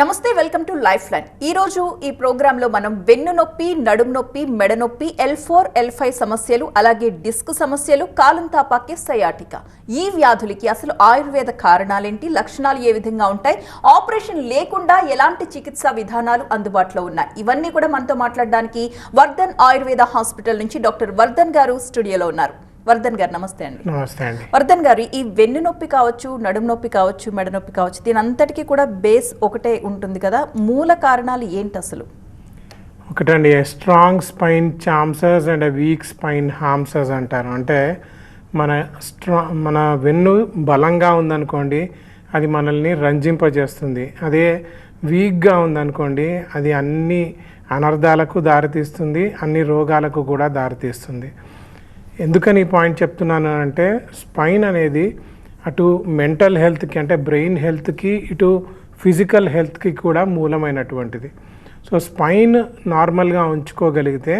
నమస్తే welcome to life line. ఈ రోజు ఈ ప్రోగ్రామ్లో మనం వెన్ను నొప్పి నడుము నొప్పి మెడ నొప్పి ఎల్ ఫోర్ ఎల్ ఫైవ్ సమస్యలు అలాగే డిస్క్ సమస్యలు కాలం తాపాకి సయాటిక. ఈ వ్యాధులకి అసలు ఆయుర్వేద కారణాలేంటి లక్షణాలు ఏ విధంగా ఉంటాయి ఆపరేషన్ లేకుండా ఎలాంటి చికిత్సా విధానాలు అందుబాటులో ఉన్నాయి? ఇవన్నీ కూడా మనతో మాట్లాడడానికి వర్ధన్ ఆయుర్వేద హాస్పిటల్ నుంచి డాక్టర్ వర్ధన్ గారు స్టూడియోలో ఉన్నారు. వర్ధన్ గారు నమస్తే అండి. నమస్తే అండి. వర్ధన్ గారు ఈ వెన్ను నొప్పి కావచ్చు నడుము నొప్పి కావచ్చు మెడ నొప్పి కావచ్చు దీని అంతటికీ కూడా బేస్ ఒకటే ఉంటుంది కదా. మూల కారణాలు ఏంటి అసలు? ఒకటండి స్ట్రాంగ్ స్పైన్ చామ్సర్స్ అండ్ వీక్ స్పైన్ హామ్సర్స్ అంటారు. అంటే మన స్ట్రా మన వెన్ను బలంగా ఉందనుకోండి అది మనల్ని రంజింపజేస్తుంది. అదే వీక్గా ఉందనుకోండి అది అన్ని అనర్థాలకు దారితీస్తుంది అన్ని రోగాలకు కూడా దారితీస్తుంది. ఎందుకని ఈ పాయింట్ చెప్తున్నాను అంటే స్పైన్ అనేది అటు మెంటల్ హెల్త్కి అంటే బ్రెయిన్ హెల్త్కి ఇటు ఫిజికల్ హెల్త్కి కూడా మూలమైనటువంటిది. సో స్పైన్ నార్మల్గా ఉంచుకోగలిగితే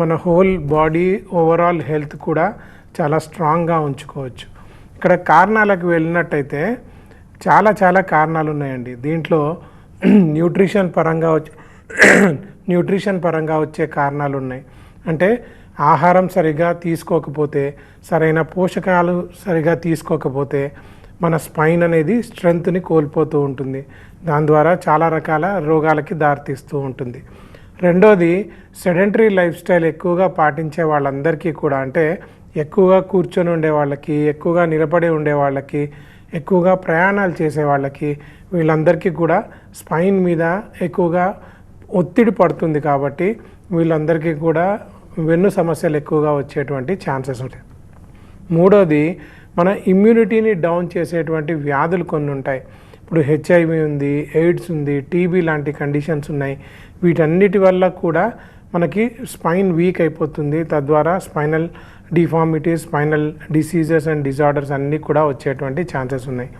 మన హోల్ బాడీ ఓవరాల్ హెల్త్ కూడా చాలా స్ట్రాంగ్గా ఉంచుకోవచ్చు. ఇక్కడ కారణాలకు వెళ్ళినట్టయితే చాలా చాలా కారణాలు ఉన్నాయండి దీంట్లో న్యూట్రిషన్ పరంగా వచ్చే న్యూట్రిషన్ పరంగా వచ్చే కారణాలు ఉన్నాయి అంటే ఆహారం సరిగా తీసుకోకపోతే సరైన పోషకాలు సరిగా తీసుకోకపోతే మన స్పైన్ అనేది స్ట్రెంగ్త్ని కోల్పోతూ ఉంటుంది. దాని ద్వారా చాలా రకాల రోగాలకి దారితీస్తూ ఉంటుంది. రెండోది సెడెంటరీ లైఫ్ స్టైల్ ఎక్కువగా పాటించే వాళ్ళందరికీ కూడా అంటే ఎక్కువగా కూర్చొని ఉండే వాళ్ళకి ఎక్కువగా నిలబడి ఉండే వాళ్ళకి ఎక్కువగా ప్రయాణాలు చేసే వాళ్ళకి వీళ్ళందరికీ కూడా స్పైన్ మీద ఎక్కువగా ఒత్తిడి పడుతుంది కాబట్టి వీళ్ళందరికీ కూడా వెన్ను సమస్యలు ఎక్కువగా వచ్చేటువంటి ఛాన్సెస్ ఉంటాయి. మూడోది మన ఇమ్యూనిటీని డౌన్ చేసేటువంటి వ్యాధులు కొన్ని ఉంటాయి. ఇప్పుడు హెచ్ఐవి ఉంది ఎయిడ్స్ ఉంది టీబీ లాంటి కండిషన్స్ ఉన్నాయి. వీటన్నిటి వల్ల కూడా మనకి స్పైన్ వీక్ అయిపోతుంది. తద్వారా spinal deformities spinal diseases and disorders అన్నీ కూడా వచ్చేటువంటి ఛాన్సెస్ ఉన్నాయి.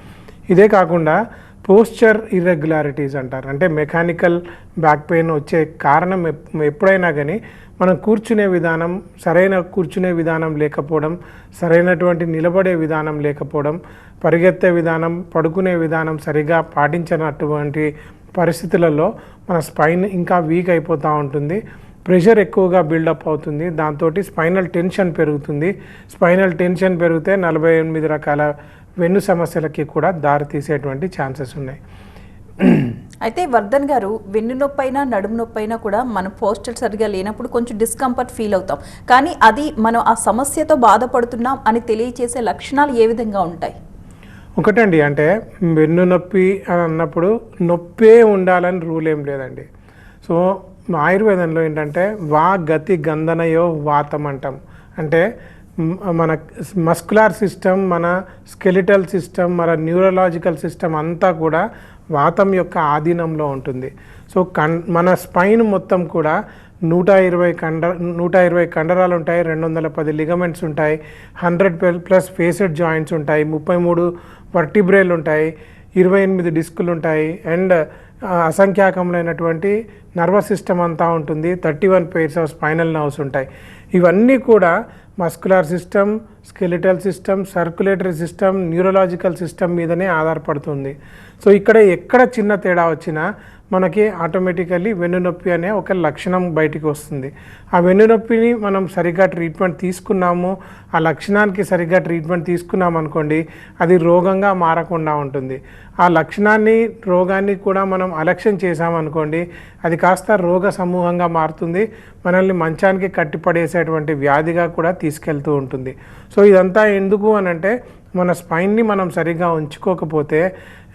ఇదే కాకుండా పోస్చర్ ఇర్రెగ్యులారిటీస్ అంటారు. అంటే మెకానికల్ బ్యాక్ పెయిన్ వచ్చే కారణం ఎప్- ఎప్పుడైనా కానీ మనం కూర్చునే విధానం సరైన కూర్చునే విధానం లేకపోవడం సరైనటువంటి నిలబడే విధానం లేకపోవడం పరిగెత్తే విధానం పడుకునే విధానం సరిగా పాటించినటువంటి పరిస్థితులలో మన స్పైన్ ఇంకా వీక్ అయిపోతూ ఉంటుంది. ప్రెషర్ ఎక్కువగా బిల్డప్ అవుతుంది. దాంతో స్పైనల్ టెన్షన్ పెరుగుతుంది. స్పైనల్ టెన్షన్ పెరిగితే నలభై ఎనిమిది రకాల వెన్ను సమస్యలకి కూడా దారితీసేటువంటి ఛాన్సెస్ ఉన్నాయి. అయితే వర్ధన్ గారు వెన్ను నొప్పి అయినా నడుము నొప్పి అయినా కూడా మనం పోస్టర్ సరిగా లేనప్పుడు కొంచెం డిస్కంఫర్ట్ ఫీల్ అవుతాం. కానీ అది మనం ఆ సమస్యతో బాధపడుతున్నాం అని తెలియచేసే లక్షణాలు ఏ విధంగా ఉంటాయి? ఒకటండి అంటే వెన్ను నొప్పి అని అన్నప్పుడు నొప్పే ఉండాలని రూల్ ఏం లేదండి. సో ఆయుర్వేదంలో ఏంటంటే వా గతి గంధనయో వాతం అంటాం అంటే మన మస్కులార్ సిస్టమ్ మన స్కెలిటల్ సిస్టమ్ మన న్యూరలాజికల్ సిస్టమ్ అంతా కూడా వాతం యొక్క ఆధీనంలో ఉంటుంది. సో కన్ మన స్పైన్ మొత్తం కూడా నూట ఇరవై కండ నూట ఇరవై కండరాలు ఉంటాయి రెండు వందల పది లిగమెంట్స్ ఉంటాయి హండ్రెడ్ ప్లస్ ఫేసెడ్ జాయింట్స్ ఉంటాయి ముప్పై మూడు వర్టిబ్రేలు ఉంటాయి ఇరవై ఎనిమిది డిస్కులు ఉంటాయి అండ్ అసంఖ్యాకములైనటువంటి నర్వస్ సిస్టమ్ అంతా ఉంటుంది thirty one pairs of spinal nerves ఉంటాయి. ఇవన్నీ కూడా muscular system skeletal system circulatory system neurological system మీదనే ఆధారపడుతుంది. సో ఇక్కడ ఎక్కడ చిన్న తేడా వచ్చినా మనకి ఆటోమేటికల్లీ వెన్నునొప్పి అనే ఒక లక్షణం బయటికి వస్తుంది. ఆ వెన్నునొప్పిని మనం సరిగ్గా ట్రీట్మెంట్ తీసుకున్నాము ఆ లక్షణానికి సరిగ్గా ట్రీట్మెంట్ తీసుకున్నాం అనుకోండి అది రోగంగా మారకుండా ఉంటుంది. ఆ లక్షణాన్ని రోగాన్ని కూడా మనం అలక్ష్యం చేసామనుకోండి అది కాస్త రోగ సమూహంగా మారుతుంది మనల్ని మంచానికి కట్టిపడేసేటువంటి వ్యాధిగా కూడా తీసుకెళ్తూ ఉంటుంది. సో ఇదంతా ఎందుకు అని అంటే మన స్పైన్ని మనం సరిగ్గా ఉంచుకోకపోతే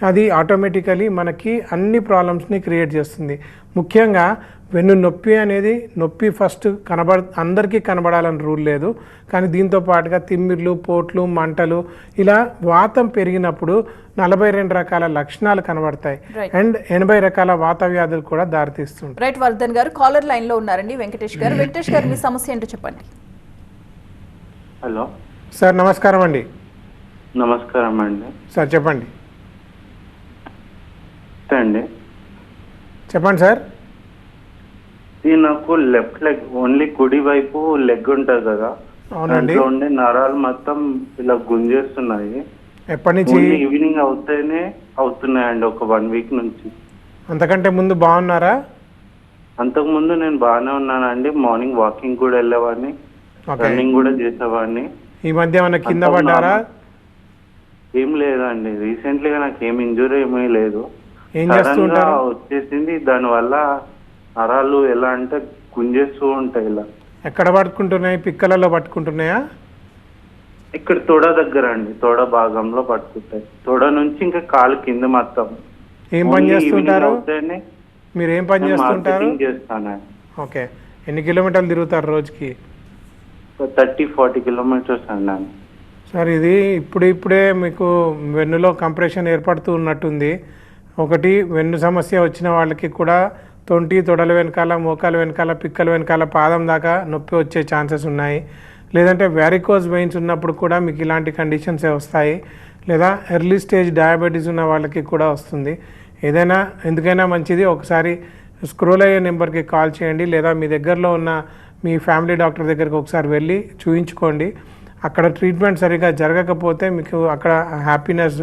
అది ఆటోమేటికలీ మనకి అన్ని ప్రాబ్లమ్స్ని క్రియేట్ చేస్తుంది. ముఖ్యంగా వెన్ను నొప్పి అనేది నొప్పి ఫస్ట్ కనబడ అందరికీ కనబడాలని రూల్ లేదు. కానీ దీంతో పాటుగా తిమ్మిర్లు పోట్లు మంటలు ఇలా వాతం పెరిగినప్పుడు నలభై రెండు రకాల లక్షణాలు కనబడతాయి. అండ్ ఎనభై రకాల వాత వ్యాధులు కూడా దారితీస్తుంటాయి. రైట్ వర్ధన్ గారు కాలర్ లైన్లో ఉన్నారండి. వెంకటేష్ గారు వెంకటేష్ గారు మీ సమస్య ఏంటో చెప్పండి. హలో సార్ నమస్కారం అండి. నమస్కారం అండి. సార్ చెప్పండి. నమస్తే అండి. చెప్పండి సార్. ఇది నాకు లెఫ్ట్ లెగ్ ఓన్లీ కుడి వైపు లెగ్ ఉంటుంది కదా. దాంట్లో ఉండే నరాలు మొత్తం ఇలా గుంజేస్తున్నాయి. ఎప్పటి నుంచి? ఈవినింగ్ అవుతేనే అవుతున్నాయండి ఒక వన్ వీక్ నుంచి. అంతకంటే ముందు బాగున్నారా? అంతకుముందు నేను బాగానే ఉన్నానండి. మార్నింగ్ వాకింగ్ కూడా వెళ్ళేవాడిని. రన్నింగ్ కూడా చేసేవాడిని. ఈ మధ్య ఏమైనా కింద పడ్డారా? ఏం లేదండి. రీసెంట్లీగా నాకు ఏం ఇంజురీ ఏమీ లేదు. సడన్గా ఉంటారు? వచ్చేసింది. దానివల్ల నరాలు ఎలా అంటే గుంజేస్తూ ఉంటాయి ఇలా. ఎక్కడ పట్టుకుంటున్నాయి? పిక్కలలో పట్టుకుంటున్నాయా? ఇక్కడ తొడ దగ్గర అండి. తొడ భాగంలో పట్టుకుంటాయి. తొడ నుంచి ఇంకా కాలు కింద మొత్తం ఏం పని చేస్తుంటారు? మీరు ఏం పని చేస్తుంటారు? ఓకే. ఎన్ని కిలోమీటర్లు తిరుగుతారు రోజుకి? థర్టీ ఫార్టీ కిలోమీటర్స్ అండి సార్ ఇది ఇప్పుడు ఇప్పుడే మీకు వెన్నులో కంప్రెషన్ ఏర్పడుతూ ఉన్నట్టుంది. ఒకటి వెన్ను సమస్య వచ్చిన వాళ్ళకి కూడా తొంటి తొడల వెనకాల మోకాల వెనకాల పిక్కల వెనకాల పాదం దాకా నొప్పి వచ్చే ఛాన్సెస్ ఉన్నాయి. లేదంటే వ్యారికోజ్ వెయిన్స్ ఉన్నప్పుడు కూడా మీకు ఇలాంటి కండిషన్సే వస్తాయి. లేదా ఎర్లీ స్టేజ్ డయాబెటీస్ ఉన్న వాళ్ళకి కూడా వస్తుంది. ఏదైనా ఎందుకైనా మంచిది. ఒకసారి స్క్రోల్ అయ్యే నెంబర్కి కాల్ చేయండి. లేదా మీ దగ్గరలో ఉన్న మీ ఫ్యామిలీ డాక్టర్ దగ్గరికి ఒకసారి వెళ్ళి చూయించుకోండి. అక్కడ ట్రీట్మెంట్ సరిగా జరగకపోతే మీకు అక్కడ హ్యాపీనెస్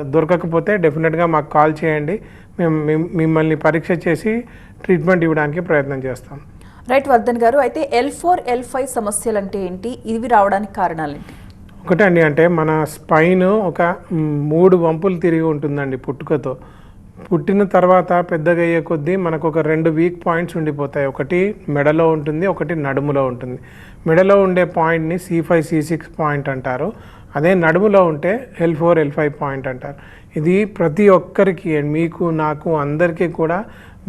దొరకకపోతే డెఫినెట్గా మాకు కాల్ చేయండి. మేము మిమ్- మిమ్మల్ని పరీక్ష చేసి ట్రీట్మెంట్ ఇవ్వడానికి ప్రయత్నం చేస్తాం. రైట్ వర్ధన్ గారు అయితే ఎల్ ఫోర్ ఎల్ ఫైవ్ సమస్యలు అంటే ఏంటి? ఇవి రావడానికి కారణాలేంటి ఒకటండి అంటే మన స్పైన్ ఒక మూడు వంపులు తిరిగి ఉంటుందండి పుట్టుకతో. పుట్టిన తర్వాత పెద్దగా అయ్యే కొద్దీ మనకు ఒక రెండు వీక్ పాయింట్స్ ఉండిపోతాయి. ఒకటి మెడలో ఉంటుంది ఒకటి నడుములో ఉంటుంది. మెడలో ఉండే పాయింట్ని C five C six point అంటారు. అదే నడుములో ఉంటే L four L five point అంటారు. ఇది ప్రతి ఒక్కరికి మీకు నాకు అందరికీ కూడా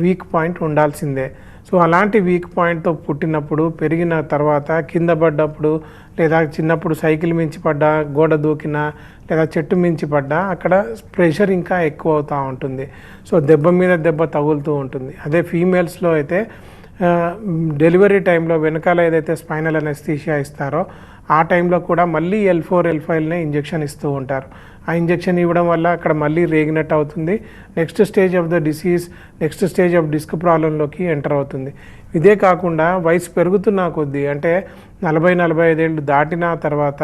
వీక్ పాయింట్ ఉండాల్సిందే. సో అలాంటి వీక్ పాయింట్తో పుట్టినప్పుడు పెరిగిన తర్వాత కింద పడ్డప్పుడు లేదా చిన్నప్పుడు సైకిల్ మించి పడ్డా గోడ దూకినా లేదా చెట్టు మించి పడ్డా అక్కడ ప్రెషర్ ఇంకా ఎక్కువ అవుతూ ఉంటుంది. సో దెబ్బ మీద దెబ్బ తగులుతూ ఉంటుంది. అదే ఫీమేల్స్లో అయితే డెలివరీ టైంలో వెనకాల ఏదైతే స్పైనల్ అనెస్థీషియా ఇస్తారో ఆ టైంలో కూడా మళ్ళీ ఎల్ ఫోర్ ఎల్ ఫైవ్నే ఇంజెక్షన్ ఇస్తూ ఉంటారు. ఆ ఇంజెక్షన్ ఇవ్వడం వల్ల అక్కడ మళ్ళీ రేగినట్టు అవుతుంది. Next stage of the disease next stage of disc ప్రాబ్లంలోకి enter అవుతుంది. ఇదే కాకుండా వయసు పెరుగుతున్న కొద్దీ అంటే నలభై నలభై ఐదేళ్ళు దాటిన తర్వాత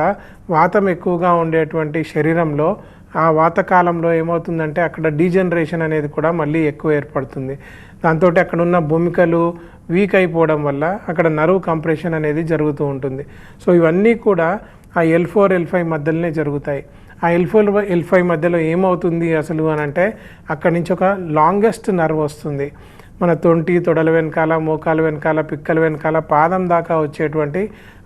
వాతం ఎక్కువగా ఉండేటువంటి శరీరంలో ఆ వాతకాలంలో ఏమవుతుందంటే అక్కడ డీజనరేషన్ అనేది కూడా మళ్ళీ ఎక్కువ ఏర్పడుతుంది. దాంతో అక్కడ ఉన్న భూమికలు వీక్ అయిపోవడం వల్ల అక్కడ నరువు కంప్రెషన్ అనేది జరుగుతూ ఉంటుంది. సో ఇవన్నీ కూడా ఆ ఎల్ ఫోర్ ఎల్ ఫైవ్ మధ్యలోనే జరుగుతాయి. ఆ ఎల్ ఫోర్ ఎల్ ఫైవ్ మధ్యలో ఏమవుతుంది అసలు అని అంటే అక్కడి నుంచి ఒక లాంగెస్ట్ నర్వ్ వస్తుంది. మన తొంటి తొడల వెనకాల మోకాల వెనకాల పిక్కల వెనకాల పాదం దాకా వచ్చేటువంటి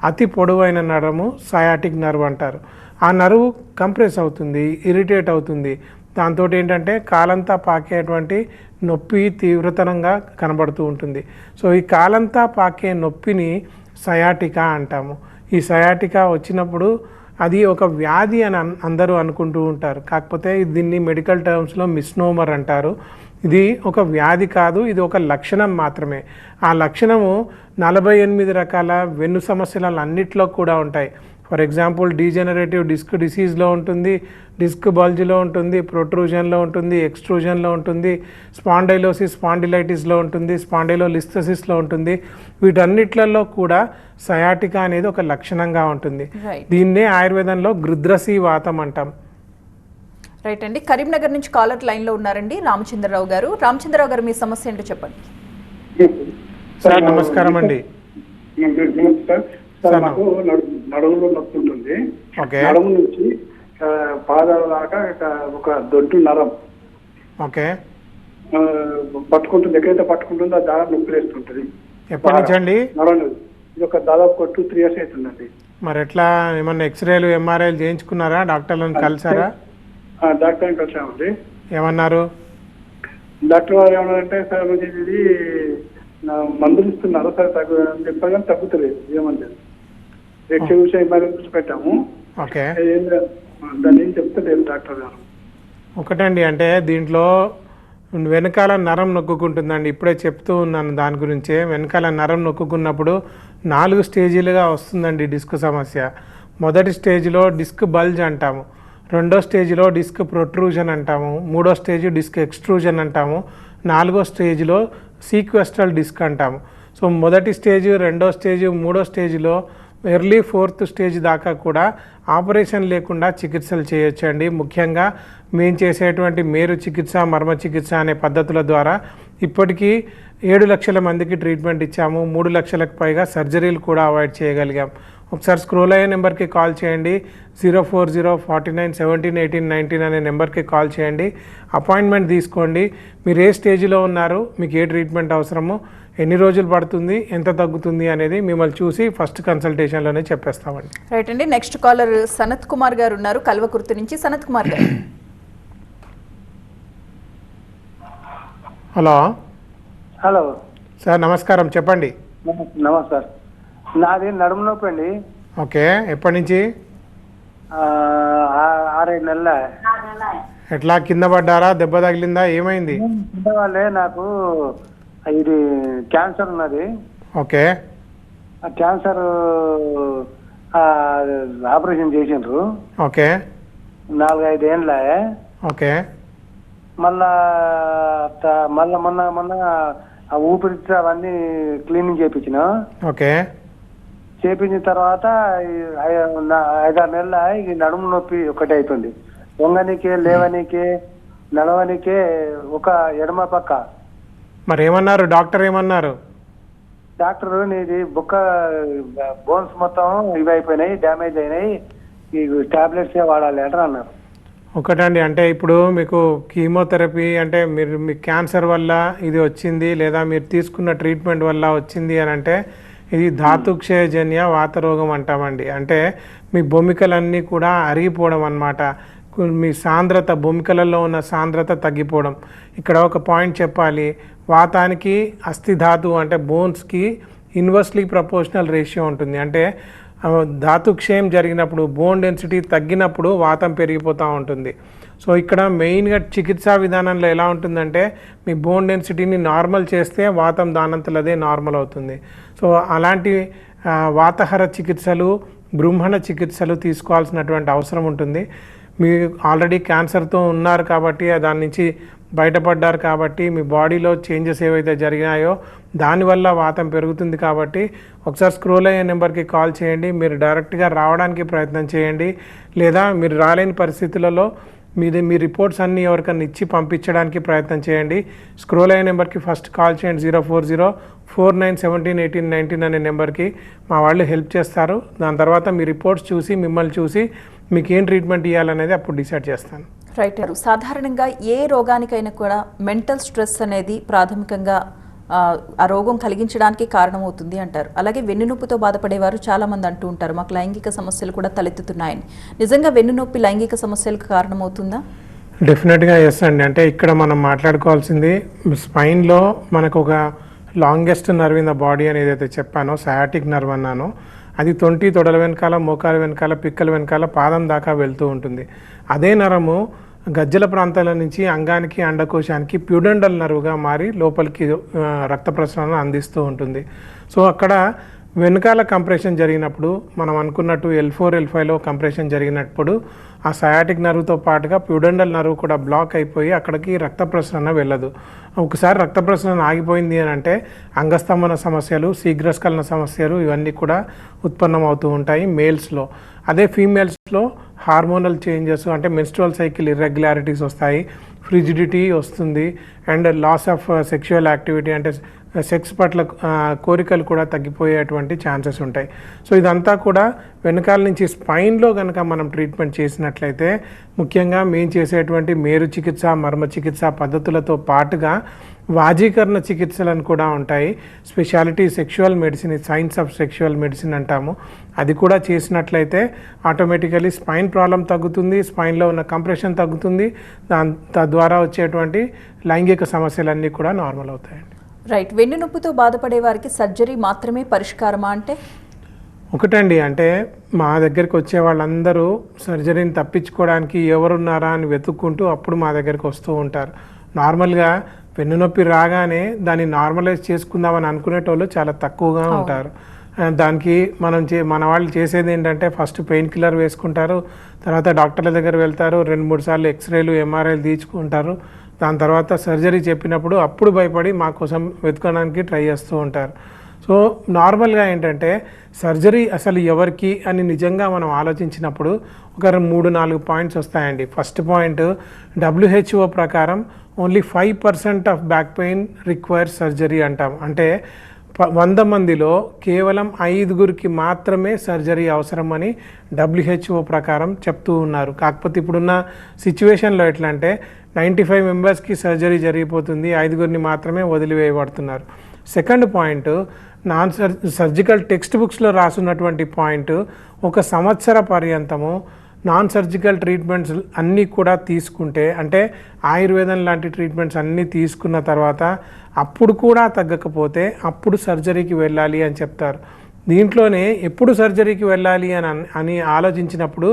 అతి పొడవైన నరము సయాటిక్ నర్వ్ అంటారు. ఆ నరువు కంప్రెస్ అవుతుంది ఇరిటేట్ అవుతుంది. దాంతో ఏంటంటే కాలంతా పాకేటువంటి నొప్పి తీవ్రతరంగా కనబడుతూ ఉంటుంది. సో ఈ కాలంతా పాకే నొప్పిని సయాటికా అంటాము. ఈ సయాటికా వచ్చినప్పుడు అది ఒక వ్యాధి అని అందరూ అనుకుంటూ ఉంటారు. కాకపోతే దీన్ని మెడికల్ టర్మ్స్లో మిస్నోమర్ అంటారు. ఇది ఒక వ్యాధి కాదు ఇది ఒక లక్షణం మాత్రమే. ఆ లక్షణము నలభై ఎనిమిది రకాల వెన్ను సమస్యలన్నిట్లో కూడా ఉంటాయి. ఫర్ ఎగ్జాంపుల్ డీజనరేటివ్ డిస్క్ డిసీజ్లో ఉంటుంది డిస్క్ బల్జ్లో ఉంటుంది ప్రొట్రూజన్లో ఉంటుంది ఎక్స్ట్రూజన్లో ఉంటుంది స్పాండైలోసిస్ స్పాండిలైటిస్లో ఉంటుంది స్పాండైలోలిస్థసిస్లో ఉంటుంది. వీటన్నిట్లలో కూడా సయాటికా అనేది ఒక లక్షణంగా ఉంటుంది. దీన్నే ఆయుర్వేదంలో గృద్రసీ వాతం అంటాం. రైట్ అండి. కరీంనగర్ నుంచి కాలర్ లైన్లో ఉన్నారండి రామచంద్రరావు గారు. రామచంద్రరావు గారు మీ సమస్య ఏంటో చెప్పండి. సార్ నమస్కారం అండి. సార్ నాకు నడుములో నొప్పి ఉంటుంది. నడుము నుంచి పాదాల దాకా ఒక- దొడ్డు నరం. ఓకే. పట్టుకుంటుంది ఎక్కడైతే పట్టుకుంటుందో ఆ దారం నొప్పి వేస్తుంటది ఎప్పటి నుంచి అండి ఇది ఒక దాదాపు టూ త్రీ ఇయర్స్ అవుతుందండి మరి ఎట్లా ఏమన్నా ఎక్స్రేలు ఎంఆర్ఐలు చేయించుకున్నారా? డాక్టర్లను కలిసారా? డాక్టర్ని కలిసామండి. ఏమన్నారు? డాక్టర్ గారు ఏమన్నారంటే సార్ ఇది మందులు ఇస్తున్నారు. సార్ తగ్గు కానీ తగ్గుతలేదు. ఏమంటే విషయం మరి పెట్టాము. ఓకే. దాన్ని ఏం చెప్తలేదు డాక్టర్ గారు. ఒకటండి అంటే దీంట్లో వెనకాల నరం నొక్కుంటుందండి ఇప్పుడే చెప్తూ ఉన్నాను దాని గురించే. వెనకాల నరం నొక్కున్నప్పుడు నాలుగు స్టేజీలుగా వస్తుందండి డిస్క్ సమస్య. మొదటి స్టేజ్లో డిస్క్ బల్జ్ అంటాము. రెండో స్టేజ్లో డిస్క్ ప్రొట్రూజన్ అంటాము. మూడో స్టేజ్ డిస్క్ ఎక్స్ట్రూజన్ అంటాము. నాలుగో స్టేజ్లో సీక్వెస్ట్రల్ డిస్క్ అంటాము. సో మొదటి స్టేజ్ రెండో స్టేజ్ మూడో స్టేజ్లో ఎర్లీ ఫోర్త్ స్టేజ్ దాకా కూడా ఆపరేషన్ లేకుండా చికిత్సలు చేయొచ్చండి. ముఖ్యంగా మేము చేసేటువంటి మేరు చికిత్స మర్మ చికిత్స అనే పద్ధతుల ద్వారా ఇప్పటికీ ఏడు లక్షల మందికి ట్రీట్మెంట్ ఇచ్చాము. మూడు లక్షలకు పైగా సర్జరీలు కూడా అవాయిడ్ చేయగలిగాం. ఒకసారి స్క్రోల్ అయ్యే నెంబర్కి కాల్ చేయండి. Zero four zero forty nine seventeen eighteen nineteen అనే నెంబర్కి కాల్ చేయండి. అపాయింట్మెంట్ తీసుకోండి. మీరు ఏ స్టేజ్లో ఉన్నారు మీకు ఏ ట్రీట్మెంట్ అవసరమో ఎన్ని రోజులు పడుతుంది ఎంత తగ్గుతుంది అనేది మిమ్మల్ని చూసి ఫస్ట్ కన్సల్టేషన్లోనే చెప్పేస్తామండి. రైట్ అండి. నెక్స్ట్ కాలర్ సనత్ కుమార్ గారు ఉన్నారు కల్వకుర్తి నుంచి. సనత్ కుమార్ గారు. హలో హలో సార్ నమస్కారం. చెప్పండి. నమస్కారం. నాది నడుము నొప్పి అండి. ఓకే ఎప్పటి నుంచి? ఆరేడు నెలల. ఎట్లా కింద పడ్డారా దెబ్బ తగిలిందా ఏమైంది? వాళ్ళే నాకు ఇది క్యాన్సర్ ఉన్నది. ఓకే. ఆ క్యాన్సర్ ఆపరేషన్ చేసిండ్రు. ఓకే. నాలుగైదు ఏండ్లే ఓకే. మళ్ళా మళ్ళా మొన్న మొన్న ఊపిరితిత్తులు అవన్నీ క్లీనింగ్ చేయించిన ఓకే. చేపించిన తర్వాత ఐదారు నెలల ఈ నడుము నొప్పి ఒకటే అవుతుంది వంగనికే లేవనికే నడవనికే ఒక ఎడమ పక్క. మరి ఏమన్నారు డాక్టర్ ఏమన్నారు? డాక్టర్ నీది బుక్క బోన్స్ మొత్తం ఇవి అయిపోయినాయి డ్యామేజ్ అయినాయి. ఈ టాబ్లెట్స్ వాడాలి అంటారు అన్నారు. ఒకటండి అంటే ఇప్పుడు మీకు కీమోథెరపీ అంటే మీరు మీ క్యాన్సర్ వల్ల ఇది వచ్చింది లేదా మీరు తీసుకున్న ట్రీట్మెంట్ వల్ల వచ్చింది అని అంటే ఇది ధాతుక్షయజన్య వాత రోగం అంటామండి. అంటే మీ బొమ్మికలన్నీ కూడా అరిగిపోవడం అన్నమాట. మీ సాంద్రత భూమికలలో ఉన్న సాంద్రత తగ్గిపోవడం. ఇక్కడ ఒక పాయింట్ చెప్పాలి. వాతానికి అస్థిధాతు అంటే బోన్స్కి ఇన్వర్స్లీ ప్రపోర్షనల్ రేషియో ఉంటుంది. అంటే ధాతుక్షయం జరిగినప్పుడు బోన్ డెన్సిటీ తగ్గినప్పుడు వాతం పెరిగిపోతూ ఉంటుంది. సో ఇక్కడ మెయిన్గా చికిత్సా విధానంలో ఎలా ఉంటుందంటే మీ బోన్ డెన్సిటీని నార్మల్ చేస్తే వాతం దానంతలదే అదే నార్మల్ అవుతుంది. సో అలాంటి వాతహర చికిత్సలు బృంహణ చికిత్సలు తీసుకోవాల్సినటువంటి అవసరం ఉంటుంది. మీరు ఆల్రెడీ క్యాన్సర్తో ఉన్నారు కాబట్టి దాని నుంచి బయటపడ్డారు కాబట్టి మీ బాడీలో చేంజెస్ ఏవైతే జరిగినాయో దానివల్ల వాతం పెరుగుతుంది కాబట్టి ఒకసారి స్క్రోల్ అయ్యే నెంబర్కి కాల్ చేయండి. మీరు డైరెక్ట్గా రావడానికి ప్రయత్నం చేయండి. లేదా మీరు రాలేని పరిస్థితులలో మీదే మీ రిపోర్ట్స్ అన్నీ ఎవరికన్నా ఇచ్చి పంపించడానికి ప్రయత్నం చేయండి. స్క్రోల్ అయ్యే నెంబర్కి ఫస్ట్ కాల్ చేయండి zero four zero four nine seventeen eighteen nineteen అనే నెంబర్కి. మా వాళ్ళు హెల్ప్ చేస్తారు. దాని తర్వాత మీ రిపోర్ట్స్ చూసి మిమ్మల్ని చూసి మీకు ఏం ట్రీట్మెంట్ ఇవ్వాలనేది అప్పుడు డిసైడ్ చేస్తాను. రైట్ సాధారణంగా ఏ రోగానికైనా కూడా మెంటల్ స్ట్రెస్ అనేది ప్రాథమికంగా ఆ, రోగం కలిగించడానికి కారణమవుతుంది అంటారు. అలాగే వెన్నునొప్పితో బాధపడేవారు చాలామంది అంటూ ఉంటారు. మాకు లైంగిక సమస్యలు కూడా తలెత్తుతున్నాయని. నిజంగా వెన్నునొప్పి లైంగిక సమస్యలకు కారణమవుతుందా? డెఫినెట్గా ఎస్ అండి. అంటే ఇక్కడ మనం మాట్లాడుకోవాల్సింది స్పైన్లో మనకు ఒక longest nerve in the body అని ఏదైతే చెప్పానో సయాటిక్ నర్వ్ అన్నానో అది తొంటి తొడల వెనకాల మోకాల వెనకాల పిక్కల వెనకాల పాదం దాకా వెళ్తూ ఉంటుంది. అదే నరము గజ్జల ప్రాంతాల నుంచి అంగానికి అండకోశానికి ప్యూడెండల్ నర్వ్గా మారి లోపలికి రక్త ప్రసరణ అందిస్తూ ఉంటుంది. సో అక్కడ వెనకాల కంప్రెషన్ జరిగినప్పుడు మనం అనుకున్నట్టు ఎల్ ఫోర్ ఎల్ ఫైవ్లో కంప్రెషన్ జరిగినప్పుడు ఆ సయాటిక్ నర్వ్తో పాటుగా ప్యూడెండల్ నర్వ్ కూడా బ్లాక్ అయిపోయి అక్కడికి రక్త ప్రసరణ వెళ్ళదు. ఒకసారి రక్త ప్రసరణ ఆగిపోయింది అని అంటే అంగస్తంభన సమస్యలు శీఘ్రస్కలన సమస్యలు ఇవన్నీ కూడా ఉత్పన్నం అవుతూ ఉంటాయి మేల్స్లో అదే ఫీమేల్స్లో హార్మోనల్ చేంజెస్ అంటే మెన్స్ట్రువల్ సైకిల్ ఇర్రెగ్యులారిటీస్ వస్తాయి ఫ్రిజిడిటీ వస్తుంది and loss of sexual activity అంటే సెక్స్ పట్ల కోరికలు కూడా తగ్గిపోయేటువంటి ఛాన్సెస్ ఉంటాయి. సో ఇదంతా కూడా వెనకాల నుంచి స్పైన్లో కనుక మనం ట్రీట్మెంట్ చేసినట్లయితే ముఖ్యంగా మేము చేసేటువంటి మేరు చికిత్స మర్మ చికిత్స పద్ధతులతో పాటుగా వాజీకరణ చికిత్సలను కూడా ఉంటాయి. Speciality sexual medicine science of sexual medicine అంటాము. అది కూడా చేసినట్లయితే ఆటోమేటికలీ స్పైన్ ప్రాబ్లం తగ్గుతుంది స్పైన్లో ఉన్న కంప్రెషన్ తగ్గుతుంది దాని తద్వారా వచ్చేటువంటి లైంగిక సమస్యలన్నీ కూడా నార్మల్ అవుతాయండి. రైట్ వెన్నునొప్పితో బాధపడే వారికి సర్జరీ మాత్రమే పరిష్కారమా అంటే? ఒకటండి అంటే మా దగ్గరికి వచ్చే వాళ్ళందరూ సర్జరీని తప్పించుకోవడానికి ఎవరున్నారా అని వెతుక్కుంటూ అప్పుడు మా దగ్గరికి వస్తూ ఉంటారు. నార్మల్గా వెన్నునొప్పి రాగానే దాన్ని నార్మలైజ్ చేసుకుందామని అనుకునేటోళ్ళు చాలా తక్కువగా ఉంటారు. దానికి మనం చే మన వాళ్ళు చేసేది ఏంటంటే ఫస్ట్ పెయిన్ కిల్లర్ వేసుకుంటారు తర్వాత డాక్టర్ల దగ్గర వెళ్తారు రెండు మూడు సార్లు ఎక్స్రేలు ఎంఆర్ఐలు తీర్చుకుంటారు. దాని తర్వాత సర్జరీ చెప్పినప్పుడు అప్పుడు భయపడి మా కోసం వెతుకోడానికి ట్రై చేస్తూ ఉంటారు. సో నార్మల్గా ఏంటంటే సర్జరీ అసలు ఎవరికి అని నిజంగా మనం ఆలోచించినప్పుడు ఒక మూడు నాలుగు పాయింట్స్ వస్తాయండి. ఫస్ట్ పాయింట్ డబ్ల్యూహెచ్ఓ ప్రకారం only five percent of back pain require surgery అంటాం. అంటే ప- వంద మందిలో కేవలం ఐదుగురికి మాత్రమే సర్జరీ అవసరమని డబ్ల్యూహెచ్ఓ ప్రకారం చెప్తూ ఉన్నారు. కాకపోతే ఇప్పుడున్న సిచ్యువేషన్లో ఎట్లా అంటే నైంటీ ఫైవ్ మెంబర్స్కి సర్జరీ జరిగిపోతుంది. ఐదుగురిని మాత్రమే వదిలివేయబడుతున్నారు. Second point non sur surgical text బుక్స్లో రాసున్నటువంటి పాయింట్ ఒక సంవత్సర పర్యంతము నాన్ సర్జికల్ ట్రీట్మెంట్స్ అన్నీ కూడా తీసుకుంటే అంటే ఆయుర్వేదం లాంటి ట్రీట్మెంట్స్ అన్నీ తీసుకున్న తర్వాత అప్పుడు కూడా తగ్గకపోతే అప్పుడు సర్జరీకి వెళ్ళాలి అని చెప్తారు. దీంట్లోనే ఎప్పుడు సర్జరీకి వెళ్ళాలి అని అని ఆలోచించినప్పుడు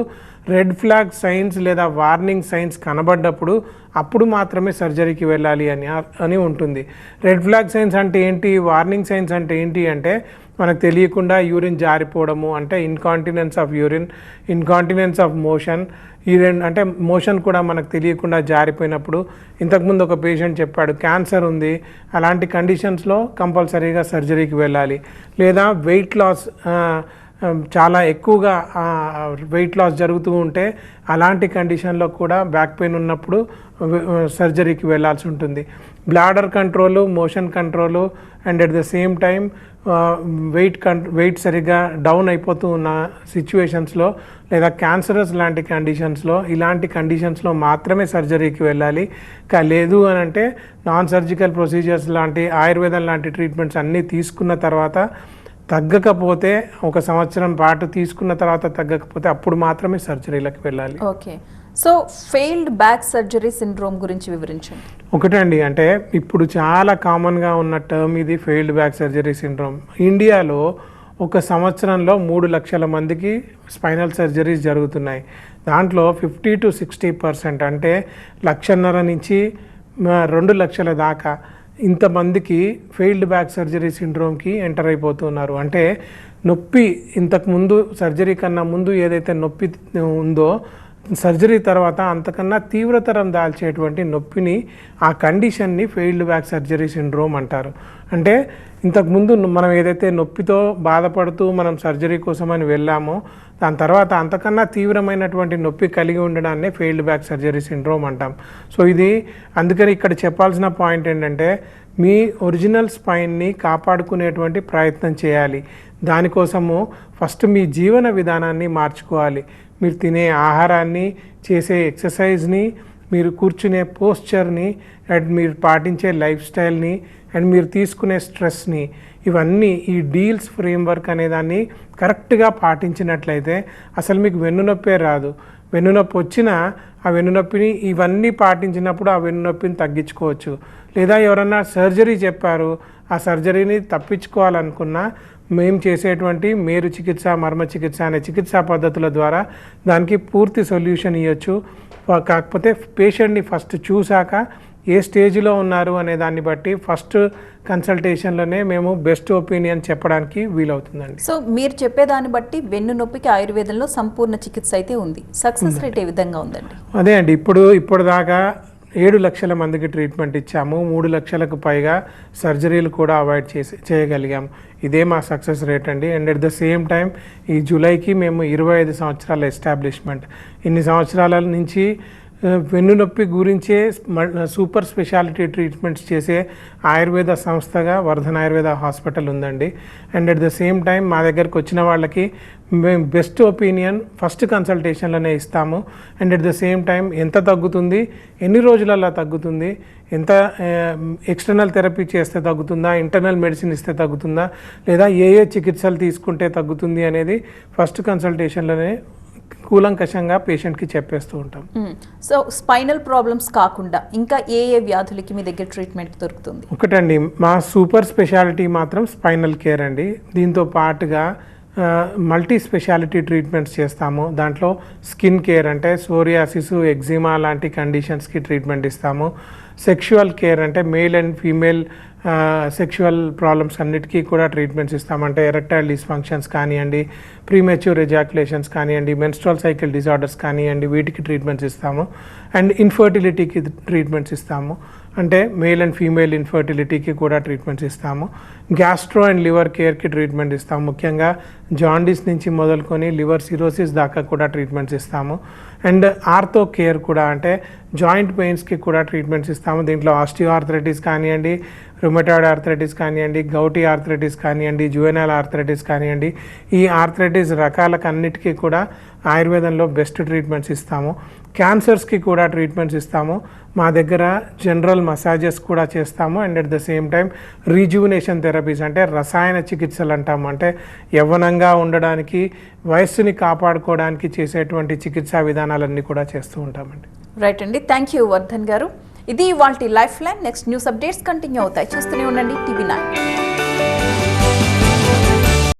రెడ్ ఫ్లాగ్ సైన్స్ లేదా వార్నింగ్ సైన్స్ కనబడ్డప్పుడు అప్పుడు మాత్రమే సర్జరీకి వెళ్ళాలి అని అని ఉంటుంది. రెడ్ ఫ్లాగ్ సైన్స్ అంటే ఏంటి? వార్నింగ్ సైన్స్ అంటే ఏంటి అంటే మనకు తెలియకుండా యూరిన్ జారిపోవడము అంటే incontinence of urine incontinence of motion. ఈ రెండు అంటే మోషన్ కూడా మనకు తెలియకుండా జారిపోయినప్పుడు ఇంతకుముందు ఒక పేషెంట్ చెప్పాడు క్యాన్సర్ ఉంది అలాంటి కండిషన్స్లో కంపల్సరీగా సర్జరీకి వెళ్ళాలి. లేదా వెయిట్ లాస్ చాలా ఎక్కువగా వెయిట్ లాస్ జరుగుతూ ఉంటే అలాంటి కండిషన్లో కూడా బ్యాక్ పెయిన్ ఉన్నప్పుడు సర్జరీకి వెళ్ళాల్సి ఉంటుంది. Bladder control motion control and at the same time weight come weight సరిగ్గా డౌన్ అయిపోతూ ఉన్న సిచ్యువేషన్స్లో లేదా క్యాన్సరస్ లాంటి కండిషన్స్లో ఇలాంటి కండిషన్స్లో మాత్రమే సర్జరీకి వెళ్ళాలి. కా లేదు అని అంటే నాన్ సర్జికల్ ప్రొసీజర్స్ లాంటి ఆయుర్వేదం లాంటి ట్రీట్మెంట్స్ అన్నీ తీసుకున్న తర్వాత తగ్గకపోతే ఒక సంవత్సరం పాటు తీసుకున్న తర్వాత తగ్గకపోతే అప్పుడు మాత్రమే సర్జరీలకు వెళ్ళాలి. Okay. So failed back surgery syndrome గురించి వివరించండి. ఒకటండి అంటే ఇప్పుడు చాలా కామన్గా ఉన్న టర్మ్ ఇది ఫెయిల్డ్ బ్యాక్ సర్జరీ సిండ్రోమ్. ఇండియాలో ఒక సంవత్సరంలో మూడు లక్షల మందికి స్పైనల్ సర్జరీస్ జరుగుతున్నాయి. దాంట్లో ఫిఫ్టీ టు సిక్స్టీ పర్సెంట్ అంటే లక్షన్నర నుంచి రెండు లక్షల దాకా ఇంతమందికి ఫెయిల్డ్ బ్యాక్ సర్జరీ సిండ్రోమ్కి ఎంటర్ అయిపోతున్నారు. అంటే నొప్పి ఇంతకుముందు సర్జరీ కన్నా ముందు ఏదైతే నొప్పి ఉందో సర్జరీ తర్వాత అంతకన్నా తీవ్రతరం దాల్చేటువంటి నొప్పిని ఆ కండిషన్ని ఫెయిల్డ్ బ్యాక్ సర్జరీ సిండ్రోమ్ అంటారు. అంటే ఇంతకుముందు మనం ఏదైతే నొప్పితో బాధపడుతూ మనం సర్జరీ కోసమని వెళ్ళామో దాని తర్వాత అంతకన్నా తీవ్రమైనటువంటి నొప్పి కలిగి ఉండడాన్నే ఫెయిల్డ్ బ్యాక్ సర్జరీ సిండ్రోమ్ అంటాం. సో ఇది అందుకని ఇక్కడ చెప్పాల్సిన పాయింట్ ఏంటంటే మీ ఒరిజినల్ స్పైన్ని కాపాడుకునేటువంటి ప్రయత్నం చేయాలి. దానికోసము ఫస్ట్ మీ జీవన విధానాన్ని మార్చుకోవాలి. మీరు తినే ఆహారాన్ని చేసే ఎక్సర్సైజ్ని మీరు కూర్చునే పోస్చర్ని అండ్ మీరు పాటించే లైఫ్ స్టైల్ని అండ్ మీరు తీసుకునే స్ట్రెస్ని ఇవన్నీ ఈ డీల్స్ ఫ్రేమ్వర్క్ అనేదాన్ని కరెక్ట్గా పాటించినట్లయితే అసలు మీకు వెన్నునొప్పే రాదు. వెన్నునొప్పి వచ్చినా ఆ వెన్నునొప్పిని ఇవన్నీ పాటించినప్పుడు ఆ వెన్నునొప్పిని తగ్గించుకోవచ్చు. లేదా ఎవరన్నా సర్జరీ చెప్పారు ఆ సర్జరీని తప్పించుకోవాలనుకున్నా మేము చేసేటువంటి మేరు చికిత్స మర్మ చికిత్స అనే చికిత్సా పద్ధతుల ద్వారా దానికి పూర్తి సొల్యూషన్ ఇవ్వచ్చు కాకపోతే పేషెంట్ని ఫస్ట్ చూశాక ఏ స్టేజ్లో ఉన్నారు అనే దాన్ని బట్టి ఫస్ట్ కన్సల్టేషన్లోనే మేము బెస్ట్ ఒపీనియన్ చెప్పడానికి వీలవుతుందండి. సో మీరు చెప్పేదాన్ని బట్టి వెన్ను నొప్పికి ఆయుర్వేదంలో సంపూర్ణ చికిత్స అయితే ఉంది. సక్సెస్ రేట్ ఏ విధంగా ఉందండి? అదే అండి. ఇప్పుడు ఇప్పుడు దాకా ఏడు లక్షల మందికి ట్రీట్మెంట్ ఇచ్చాము. మూడు లక్షలకు పైగా సర్జరీలు కూడా అవాయిడ్ చేసి చేయగలిగాము ఇదే మా సక్సెస్ రేట్ అండి. And at the same time ఈ జూలైకి మేము ఇరవై ఐదు సంవత్సరాల ఎస్టాబ్లిష్మెంట్. ఇన్ని సంవత్సరాల నుంచి వెన్నునొప్పి గురించే సూపర్ స్పెషాలిటీ ట్రీట్మెంట్స్ చేసే ఆయుర్వేద సంస్థగా వర్ధన్ ఆయుర్వేద హాస్పిటల్ ఉందండి. And at the same time మా దగ్గరకు వచ్చిన వాళ్ళకి మేము బెస్ట్ ఒపీనియన్ ఫస్ట్ కన్సల్టేషన్లోనే ఇస్తాము. And at the same time ఎంత తగ్గుతుంది ఎన్ని రోజులలో తగ్గుతుంది ఎంత ఎక్స్టర్నల్ థెరపీ చేస్తే తగ్గుతుందా ఇంటర్నల్ మెడిసిన్ ఇస్తే తగ్గుతుందా లేదా ఏ ఏ చికిత్సలు తీసుకుంటే తగ్గుతుంది అనేది ఫస్ట్ కన్సల్టేషన్లోనే కూలంకషంగా పేషెంట్కి చెప్పేస్తూ ఉంటాం. సో స్పైనల్ ప్రాబ్లమ్స్ కాకుండా ఇంకా ఏ ఏ వ్యాధులకి మీ దగ్గర ట్రీట్మెంట్ దొరుకుతుంది? ఒకటండి మా సూపర్ స్పెషాలిటీ మాత్రం స్పైనల్ కేర్ అండి. దీంతో పాటుగా మల్టీ స్పెషాలిటీ ట్రీట్మెంట్స్ చేస్తాము. దాంట్లో స్కిన్ కేర్ అంటే సోరియాసిస్ ఎగ్జిమా లాంటి కండిషన్స్కి ట్రీట్మెంట్ ఇస్తాము. సెక్షువల్ కేర్ అంటే male and female sexual problems అన్నిటికీ కూడా ట్రీట్మెంట్స్ ఇస్తామంటే ఎరెక్టైల్ డిస్ఫంక్షన్స్ కానివ్వండి ప్రీమెచ్యూర్ ఎజాక్యులేషన్స్ కానివ్వండి మెన్స్ట్రల్ సైకిల్ డిజార్డర్స్ కానివ్వండి వీటికి ట్రీట్మెంట్స్ ఇస్తాము. అండ్ ఇన్ఫర్టిలిటీకి ట్రీట్మెంట్స్ ఇస్తాము. అంటే మేల్ అండ్ ఫీమేల్ ఇన్ఫర్టిలిటీకి కూడా ట్రీట్మెంట్స్ ఇస్తాము. గ్యాస్ట్రో అండ్ లివర్ కేర్కి ట్రీట్మెంట్ ఇస్తాము. ముఖ్యంగా జాండీస్ నుంచి మొదలుకొని లివర్ సిరోసిస్ దాకా కూడా ట్రీట్మెంట్స్ ఇస్తాము. అండ్ ఆర్థో కేర్ కూడా అంటే జాయింట్ పెయిన్స్కి కూడా ట్రీట్మెంట్స్ ఇస్తాము. దీంట్లో ఆస్టియో ఆర్థరైటిస్ కానివ్వండి రుమటాయిడ్ ఆర్థరైటిస్ కానివ్వండి గౌటీ ఆర్థరైటిస్ కానివ్వండి జువెనల్ ఆర్థరైటిస్ కానివ్వండి ఈ ఆర్థరైటిస్ రకాలకు అన్నిటికీ కూడా ఆయుర్వేదంలో బెస్ట్ ట్రీట్మెంట్స్ ఇస్తాము. క్యాన్సర్స్కి కూడా ట్రీట్మెంట్స్ ఇస్తాము. మా దగ్గర జనరల్ మసాజెస్ కూడా చేస్తాము. And at the same time rejuvenation therapies అంటే రసాయన చికిత్సలు అంటాము. అంటే యవ్వనంగా ఉండడానికి వయస్సుని కాపాడుకోవడానికి చేసేటువంటి చికిత్సా విధానాలన్నీ కూడా చేస్తూ ఉంటామండి. రైట్ అండి. థ్యాంక్ యూ వర్ధన్ గారు. ఇది వాళ్ళ lifeline next news updates continue అవుతాయి. చూస్తూనే ఉండండి. TV nine.